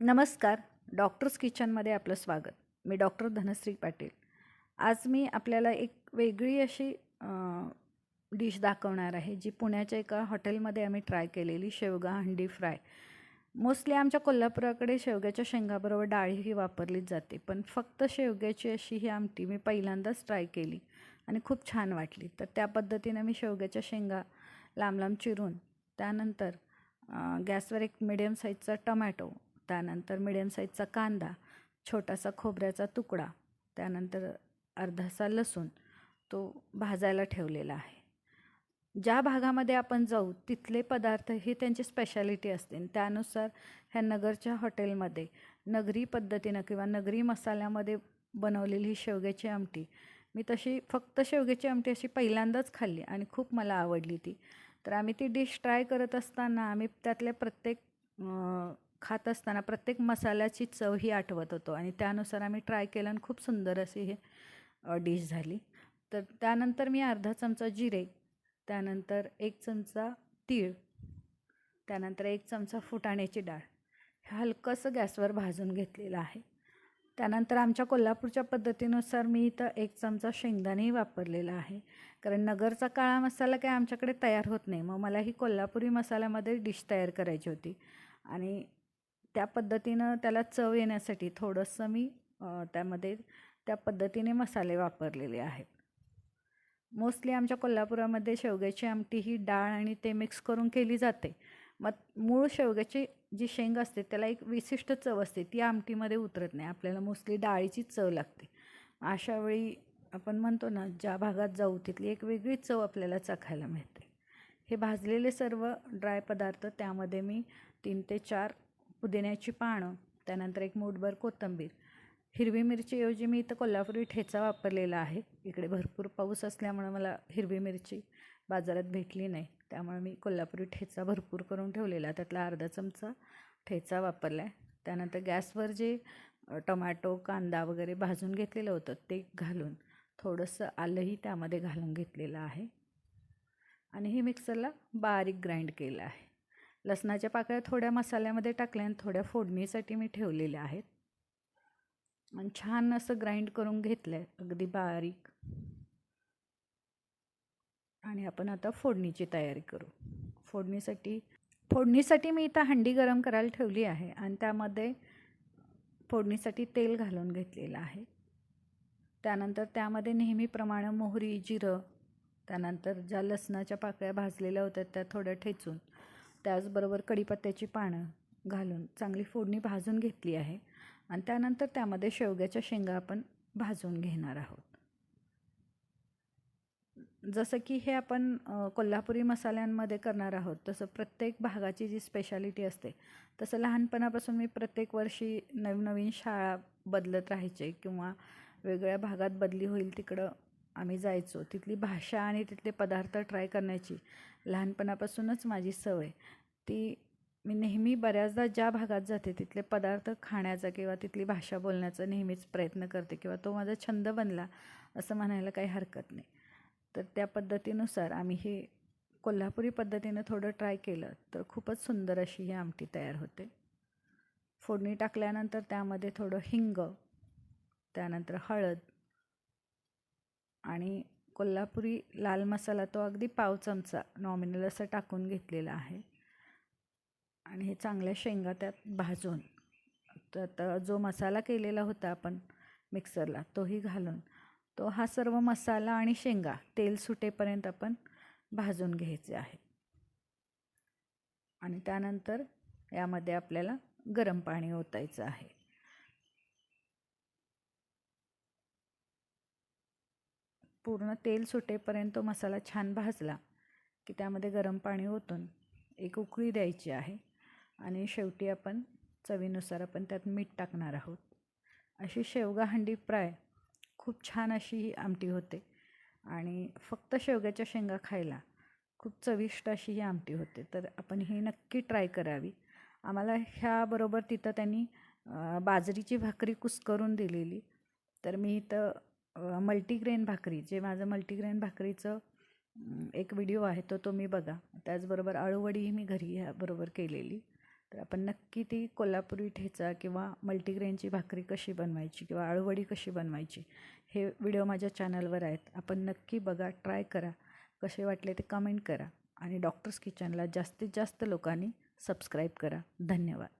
नमस्कार. डॉक्टर्स किचनमध्ये आपलं स्वागत. मी डॉक्टर धनश्री पाटील. आज मी आपल्याला एक वेगळी अशी डिश दाखवणार आहे जी पुण्याच्या एका हॉटेलमध्ये आम्ही ट्राय केलेली शेवगा हंडी फ्राय. मोस्टली आमच्या कोल्हापुराकडे शेवग्याच्या शेंगाबरोबर डाळीही वापरलीच जाते पण फक्त शेवग्याची अशी ही आमटी मी पहिल्यांदाच ट्राय केली आणि खूप छान वाटली. तर त्या पद्धतीने मी शेवग्याच्या शेंगा लांब लांब चिरून त्यानंतर गॅसवर एक मिडियम साईजचा टमॅटो त्यानंतर मिडियम साईजचा कांदा छोटासा खोबऱ्याचा तुकडा त्यानंतर अर्धासा लसूण तो भाजायला ठेवलेला आहे. ज्या भागामध्ये आपण जाऊ तिथले पदार्थ ही त्यांची स्पेशालिटी असते. त्यानुसार ह्या नगरच्या हॉटेलमध्ये नगरी पद्धतीनं किंवा नगरी मसाल्यामध्ये बनवलेली ही शेवग्याची आमटी मी तशी फक्त शेवग्याची आमटी अशी पहिल्यांदाच खाल्ली आणि खूप मला आवडली ती. तर आम्ही ती डिश ट्राय करत असताना आम्ही त्यातल्या प्रत्येक खात असताना प्रत्येक मसाल्याची चव ही आठवत होतो. आणि त्यानुसार आम्ही ट्राय केलं आणि खूप सुंदर अशी हे डिश झाली. तर त्यानंतर मी अर्धा चमचा जिरे त्यानंतर एक चमचा तीळ त्यानंतर एक चमचा फुटाण्याची डाळ. हे हलकंसं गॅसवर भाजून घेतलेलं आहे. त्यानंतर आमच्या कोल्हापूरच्या पद्धतीनुसार मी इथं एक चमचा शेंगदाणेही वापरलेला आहे. कारण नगरचा काळा मसाला काय आमच्याकडे तयार होत नाही. मग मला ही कोल्हापुरी मसाल्यामध्ये डिश तयार करायची होती. आणि त्या पद्धतीनं त्याला चव येण्यासाठी थोडंसं मी त्यामध्ये त्या पद्धतीने मसाले वापरलेले आहेत. मोस्टली आमच्या कोल्हापुरामध्ये शेवग्याची आमटी ही डाळ आणि ते मिक्स करून केली जाते. मग मूळ शेवग्याची जी शेंग असते त्याला एक विशिष्ट चव असते ती आमटीमध्ये उतरत नाही. आपल्याला मोस्टली डाळीची चव लागते. अशा वेळी आपण म्हणतो ना ज्या भागात जाऊ तिथली एक वेगळी चव आपल्याला चाखायला मिळते. हे भाजलेले सर्व ड्राय पदार्थ त्यामध्ये मी तीन ते चार पुदिन्याची पानं त्यानंतर एक मूठभर कोथिंबीर. हिरवी मिरचीऐवजी मी इथं कोल्हापुरी ठेचा वापरलेला आहे. इकडे भरपूर पाऊस असल्यामुळं मला हिरवी मिरची बाजारात भेटली नाही. त्यामुळे मी कोल्हापुरी ठेचा भरपूर करून ठेवलेला. त्यातला अर्धा चमचा ठेचा वापरला आहे त्यानंतर गॅसवर जे टोमॅटो कांदा वगैरे भाजून घेतलेलं होतं ते घालून थोडंसं आलंही त्यामध्ये घालून घेतलेलं आहे. आणि हे मिक्सरला बारीक ग्राइंड केलं आहे. लसणाच्या पाकळ्या थोड्या मसाल्यामध्ये टाकल्या आणि थोड्या फोडणीसाठी मी ठेवलेल्या आहेत. आणि छान असं ग्राइंड करून घेतलं आहे अगदी बारीक. आणि आपण आता फोडणीची तयारी करू. फोडणीसाठी फोडणीसाठी मी इथं हंडी गरम करायला ठेवली आहे आणि त्यामध्ये फोडणीसाठी तेल घालून घेतलेलं आहे. त्यानंतर त्यामध्ये नेहमीप्रमाणे मोहरी जिरं त्यानंतर ज्या लसणाच्या पाकळ्या भाजलेल्या होत्या त्या थोड्या ठेचून त्याचबरोबर कढीपत्त्याची पानं घालून चांगली फोडणी भाजून घेतली आहे. आणि त्यानंतर त्यामध्ये शेवग्याच्या शेंगा आपण भाजून घेणार आहोत. जसं की हे आपण कोल्हापुरी मसाल्यांमध्ये करणार आहोत तसं प्रत्येक भागाची जी स्पेशालिटी असते तसं लहानपणापासून मी प्रत्येक वर्षी नवनवीन शाळा बदलत राहायचे किंवा वेगळ्या भागात बदली होईल तिकडं आम्ही जायचो. तिथली भाषा आणि तिथले पदार्थ ट्राय करण्याची लहानपणापासूनच माझी सवय. ती मी नेहमी बऱ्याचदा ज्या भागात जाते तिथले पदार्थ खाण्याचा किंवा तिथली भाषा बोलण्याचा नेहमीच प्रयत्न करते किंवा तो माझा छंद बनला असं म्हणायला काही हरकत नाही. तर त्या पद्धतीनुसार आम्ही हे कोल्हापुरी पद्धतीनं थोडं ट्राय केलं तर खूपच सुंदर अशी ही आमटी तयार होते. फोडणी टाकल्यानंतर त्यामध्ये थोडं हिंग त्यानंतर हळद आणि कोल्हापुरी लाल मसाला तो अगदी पाव चमचा नॉमिनल असा टाकून घेतलेला आहे. आणि हे चांगल्या शेंगा त्यात भाजून तर जो मसाला केलेला होता आपण मिक्सरला तोही घालून तो हा सर्व मसाला आणि शेंगा तेल सुटेपर्यंत आपण भाजून घ्यायचे आहे. आणि त्यानंतर यामध्ये आपल्याला गरम पाणी ओतायचं आहे. पूर्ण तेल सुटेपर्यंत तो मसाला छान भाजला की त्यामध्ये गरम पाणी ओतून एक उकळी द्यायची आहे आणि शेवटी आपण चवीनुसार आपण त्यात मीठ टाकणार आहोत. अशी शेवगा हंडी फ्राय खूप छान अशी ही आमटी होते आणि फक्त शेवग्याच्या शेंगा खायला खूप चविष्ट अशी ही आमटी होते. तर आपण ही नक्की ट्राय करावी. आम्हाला ह्याबरोबर तिथं त्यांनी बाजरीची भाकरी कुस्करून दिलेली. तर मी इथं मल्टीग्रेन भाकरी. जे माझं मल्टीग्रेन भाकरीचं एक व्हिडिओ आहे तो तुम्ही बघा. त्याचबरोबर अळूवडीही मी घरी ह्याबरोबर केलेली. तर आपण नक्की ती कोल्हापुरी ठेचा किंवा मल्टीग्रेनची भाकरी कशी बनवायची किंवा आळूवडी कशी बनवायची हे व्हिडिओ माझ्या चॅनलवर आहेत. आपण नक्की बघा ट्राय करा. कसे वाटले ते कमेंट करा. आणि डॉक्टर्स किचनला जास्तीत जास्त लोकांनी सबस्क्राईब करा. धन्यवाद.